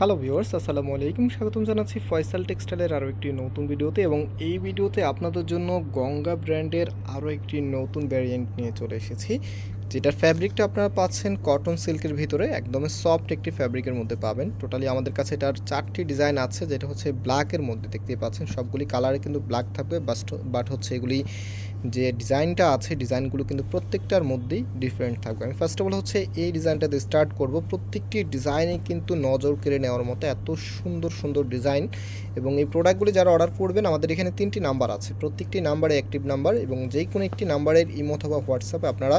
Hello viewers আসসালামু আলাইকুম। স্বাগতম জানাচ্ছি ফয়সাল টেক্সটাইলের আরও একটি নতুন ভিডিওতে এবং এই ভিডিওতে আপনাদের জন্য গঙ্গা ব্র্যান্ডের আরও একটি নতুন ভ্যারিয়েন্ট নিয়ে চলে এসেছি। যেটার ফ্যাব্রিকটা আপনারা পাচ্ছেন কটন সিল্কের ভিতরে, একদমই সফট একটি ফ্যাব্রিকের মধ্যে পাবেন। টোটালি আমাদের কাছে এটার চারটি ডিজাইন আছে, যেটা হচ্ছে ব্ল্যাকের মধ্যে দেখতে পাচ্ছেন। সবগুলি কালারে কিন্তু ব্ল্যাক থাকবে বাট হচ্ছে এগুলি যে ডিজাইনটা আছে ডিজাইনগুলো কিন্তু প্রত্যেকটার মধ্যেই ডিফারেন্ট থাকবে। আমি ফার্স্ট অফ অল হচ্ছে এই ডিজাইনটাতে স্টার্ট করব। প্রত্যেকটি ডিজাইনে কিন্তু নজর কেড়ে নেওয়ার মতো এত সুন্দর সুন্দর ডিজাইন এবং এই প্রোডাক্টগুলি যারা অর্ডার করবেন, আমাদের এখানে তিনটি নাম্বার আছে। প্রত্যেকটি নাম্বারে অ্যাক্টিভ নাম্বার এবং যেই কোনো একটি নাম্বারের ইমো অথবা হোয়াটসঅ্যাপে আপনারা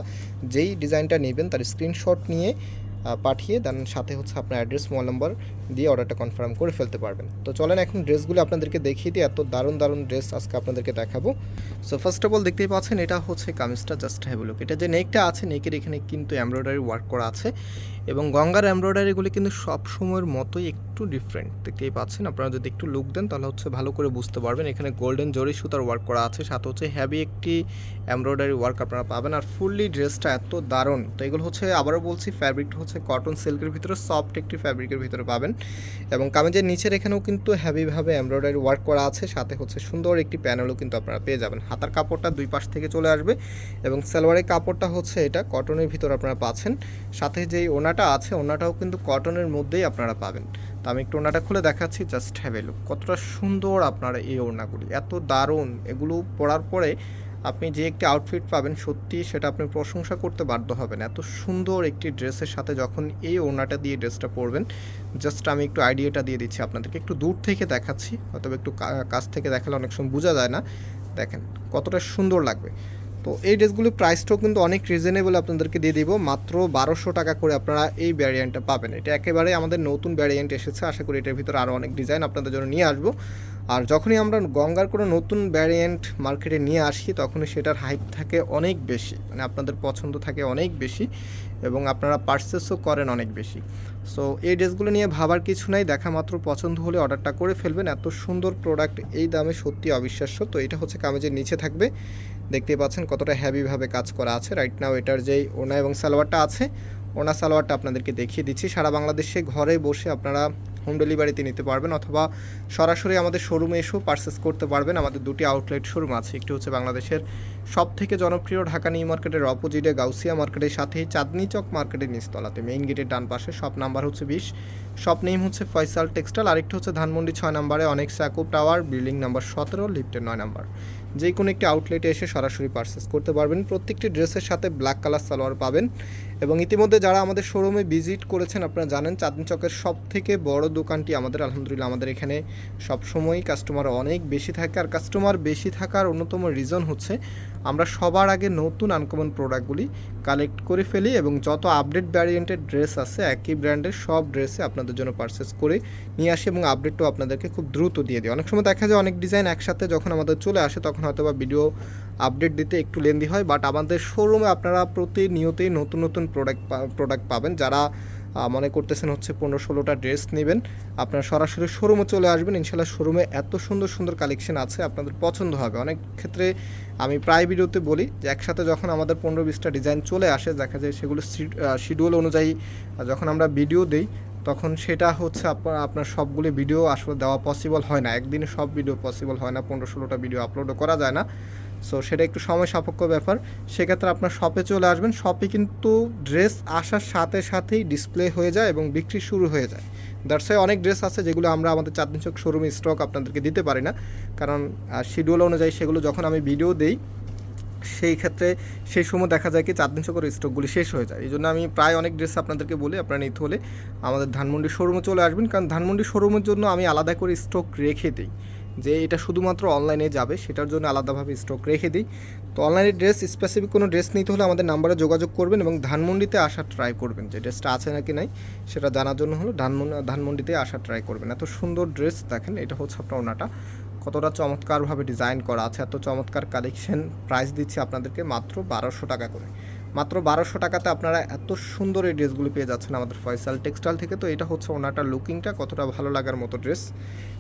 যেই ডিজাইনটা নেবেন তার স্ক্রিনশট নিয়ে পাঠিয়ে দেন সাথে হচ্ছে আপনার অ্যাড্রেস মোবাইল নাম্বার দিয়ে অর্ডারটা কনফার্ম করে ফেলতে পারবেন। তো চলেন এখন ড্রেসগুলো আপনাদেরকে দেখিয়ে দিই, এত দারুণ দারুণ ড্রেস আজকে আপনাদেরকে দেখাবো। সো ফার্স্ট অফ অল দেখতেই পাচ্ছেন, এটা হচ্ছে কামিজটা জাস্ট হ্যাভ লুক এটা যে নেকটা আছে নেকের এখানে কিন্তু এমব্রয়ডারি ওয়ার্ক করা আছে এবং গঙ্গার এমব্রয়ডারিগুলি কিন্তু সব সময়ের মতোই একটু ডিফারেন্ট দেখতেই পাচ্ছেন, আপনারা যদি একটু লুক দেন, তাহলে হচ্ছে ভালো করে বুঝতে পারবেন। এখানে গোল্ডেন জরি সুতার ওয়ার্ক করা আছে, সাথে হচ্ছে হ্যাভি একটি এমব্রয়ডারি ওয়ার্ক আপনারা পাবেন। আর ফুললি ড্রেসটা এত দারুণ। তো এগুলো হচ্ছে, আবারও বলছি ফ্যাব্রিকটা হচ্ছে কটন সিল্কের ভিতরে সফট একটি ফ্যাব্রিকের ভিতরে পাবেন। এবং কামিজের নিচের এখানেও কিন্তু হ্যাভিভাবে এমব্রয়ডারি ওয়ার্ক করা আছে, সাথে হচ্ছে সুন্দর একটি প্যানেলও কিন্তু আপনারা পেয়ে যাবেন। হাতার কাপড়টা দুই পাশ থেকে চলে আসবে এবং সালোয়ারের কাপড়টা হচ্ছে এটা কটনের ভিতর আপনারা পাচ্ছেন। সাথে যেই ওনাটা আছে, ওনাটাও কিন্তু কটনের মধ্যেই আপনারা পাবেন। তো আমি একটু ওনাটা খুলে দেখাচ্ছি জাস্ট হ্যাভ কতটা সুন্দর আপনারা এই ওড়নাগুলি। এত দারুণ। এগুলো পরার পরে আপনি যে একটি আউটফিট পাবেন সত্যি সেটা আপনি প্রশংসা করতে বাধ্য হবেন। এত সুন্দর একটি ড্রেসের সাথে যখন এই ওড়নাটা দিয়ে ড্রেসটা পরবেন জাস্ট আমি একটু আইডিয়াটা দিয়ে দিচ্ছি আপনাদেরকে। একটু দূর থেকে দেখাচ্ছি অথবা একটু কাছ থেকে দেখালে অনেক সময় বোঝা যায় না। দেখেন, কতটা সুন্দর লাগবে। তো এই ড্রেসগুলির প্রাইসটাও কিন্তু অনেক রিজনেবল আপনাদেরকে দিয়ে দিব। মাত্র বারোশো টাকা করে আপনারা এই ভ্যারিয়েন্টটা পাবেন। এটা একেবারে আমাদের নতুন ভ্যারিয়েন্ট এসেছে। আশা করি এটার ভিতরে আরও অনেক ডিজাইন আপনাদের জন্য নিয়ে আসব। আর যখনই আমরা গঙ্গার কোনো নতুন ভ্যারিয়েন্ট মার্কেটে নিয়ে আসি, তখনই সেটার হাইপ থাকে অনেক বেশি মানে আপনাদের পছন্দ থাকে অনেক বেশি এবং আপনারা পারচেসও করেন অনেক বেশি। সো এই ড্রেসগুলো নিয়ে ভাবার কিছু নাই, দেখা মাত্র পছন্দ হলে অর্ডারটা করে ফেলবেন। এত সুন্দর প্রোডাক্ট এই দামে সত্যি অবিশ্বাস্য। তো এটা হচ্ছে কামেজের নিচে থাকবে। দেখতেই পাচ্ছেন কতটা হ্যাভিভাবে কাজ করা আছে। রাইট নাও এটার যেই ওনা এবং সালোয়ারটা আছে ওনা সালোয়ারটা আপনাদেরকে দেখিয়ে দিচ্ছি। সারা বাংলাদেশে ঘরে বসে আপনারা হোম ডেলিভারিতে নিতে পারবেন অথবা সরাসরি আমাদের শোরুমে এসেও পারচেস করতে পারবেন। আমাদের দুটি আউটলেট শোরুম আছে। একটি হচ্ছে বাংলাদেশের সব থেকে জনপ্রিয় ঢাকা নিউ মার্কেটের অপোজিটে গাউসিয়া মার্কেটের সাথেই চাঁদনি চক মার্কেটের নিচতলাতে। মেইন গেটের ডান পাশে শপ নাম্বার হচ্ছে বিশ। শপ নেম হচ্ছে ফয়সাল টেক্সটাইল আরেকটি হচ্ছে ধানমন্ডি ছয় নম্বরে অনেক স্যাকুপ টাওয়ার বিল্ডিং নাম্বার সতেরো লিফটের নয় নাম্বার। যে কোনো একটি আউটলেটে এসে সরাসরি পারচেস করতে পারবেন। প্রত্যেকটি ড্রেসের সাথে ব্ল্যাক কালার সালোয়ার পাবেন। এবং ইতিমধ্যে যারা আমাদের শোরুমে ভিজিট করেছেন, আপনারা জানেন চাঁদনি চকের সব থেকে বড় দোকানটি আমাদের, আলহামদুলিল্লাহ, আমাদের এখানে সবসময়ই কাস্টমার অনেক বেশি থাকে। আর কাস্টমার বেশি থাকার অন্যতম রিজন হচ্ছে, আমরা সবার আগে নতুন আনকমন প্রোডাক্টগুলি কালেক্ট করে ফেলি এবং যত আপডেট ভ্যারিয়েন্টের ড্রেস আছে, একই ব্র্যান্ডের সব ড্রেসে আপনাদের জন্য পারচেস করে নিয়ে আসি এবং আপডেটটাও আপনাদেরকে খুব দ্রুত দিয়ে দিই। অনেক সময় দেখা যায় অনেক ডিজাইন একসাথে যখন আমাদের চলে আসে, তখন হয়তো বা ভিডিও আপডেট দিতে একটু লেন্দি হয় বাট আমাদের শোরুমে আপনারা প্রতিনিয়তই নতুন নতুন প্রোডাক্ট প্রোডাক্ট পাবেন। যারা মনে করতেছেন হচ্ছে পনেরো ষোলোটা ড্রেস নেবেন, আপনারা সরাসরি শোরুমে চলে আসবেন। ইনশাল্লাহ শোরুমে এত সুন্দর সুন্দর কালেকশন আছে, আপনাদের পছন্দ হবে। অনেক ক্ষেত্রে আমি প্রায় ভিডিওতে বলি যে, একসাথে যখন আমাদের পনেরো বিশটা ডিজাইন চলে আসে, দেখা যায় সেগুলো শিডিউল অনুযায়ী যখন আমরা ভিডিও দিই তখন সেটা হচ্ছে আপনার আপনার সবগুলি ভিডিও আসলে দেওয়া পসিবল হয় না। একদিনে সব ভিডিও পসিবল হয় না, পনেরো ষোলোটা ভিডিও আপলোডও করা যায় না। সো সেটা একটু সময় সাপেক্ষ ব্যাপার। সেক্ষেত্রে আপনার শপে চলে আসবেন। শপে কিন্তু ড্রেস আসার সাথে সাথেই ডিসপ্লে হয়ে যায় এবং বিক্রি শুরু হয়ে যায়। দ্যাটস অনেক ড্রেস আছে যেগুলো আমরা আমাদের চাঁদনি চক শোরুমে স্টক আপনাদেরকে দিতে পারি না। কারণ শিডিউল অনুযায়ী সেগুলো যখন আমি ভিডিও দেই সেই ক্ষেত্রে সেই সময় দেখা যায় কি চাঁদনি চকের স্টকগুলি শেষ হয়ে যায়। এই জন্য আমি প্রায় অনেক ড্রেস আপনাদেরকে বলি, আপনারা নিতে হলে আমাদের ধানমন্ডি শোরুমে চলে আসবেন। কারণ ধানমন্ডি শোরুমের জন্য আমি আলাদা করে স্টক রেখে দিই। যে এটা শুধুমাত্র অনলাইনে যাবে, সেটার জন্য আলাদাভাবে স্টক রেখে দিই। তো অনলাইনে ড্রেস স্পেসিফিক কোনো ড্রেস নিতে হলে আমাদের নাম্বারে যোগাযোগ করবেন এবং ধানমন্ডিতে আসার ট্রাই করবেন। যে ড্রেসটা আছে নাকি নাই, সেটা জানার জন্য হলো ধানমন্ডি ধানমন্ডিতে আসার ট্রাই করবেন। এত সুন্দর ড্রেস দেখেন, এটা হচ্ছে আপনার ওনাটা। কতটা চমৎকারভাবে ডিজাইন করা আছে, এত চমৎকার কালেকশন প্রাইস দিচ্ছি আপনাদেরকে মাত্র বারোশো টাকা করে। মাত্র বারোশো টাকাতে আপনারা এত সুন্দর এই ড্রেসগুলো পেয়ে যাচ্ছেন আমাদের ফয়সাল টেক্সটাইল থেকে। তো এটা হচ্ছে ওনাটা লুকিংটা কতটা ভালো লাগার মতো ড্রেস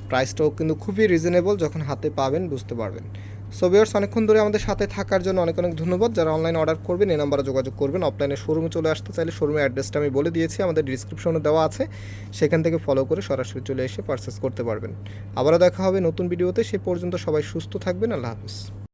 প্রাইসটাও কিন্তু খুবই রিজনেবল যখন হাতে পাবেন বুঝতে পারবেন। সো ভিউয়ার্স অনেকক্ষণ ধরে আমাদের সাথে থাকার জন্য অনেক অনেক ধন্যবাদ। যারা অনলাইন অর্ডার করবেন, এই নাম্বারে যোগাযোগ করবেন। অফলাইনে শোরুমে চলে আসতে চাইলে শোরুমের অ্যাড্রেসটা আমি বলে দিয়েছি। আমাদের ডিসক্রিপশনে দেওয়া আছে। সেখান থেকে ফলো করে সরাসরি চলে এসে পারচেস করতে পারবেন। আবারও দেখা হবে নতুন ভিডিওতে সে পর্যন্ত সবাই সুস্থ থাকবেন। আল্লাহ হাফিজ।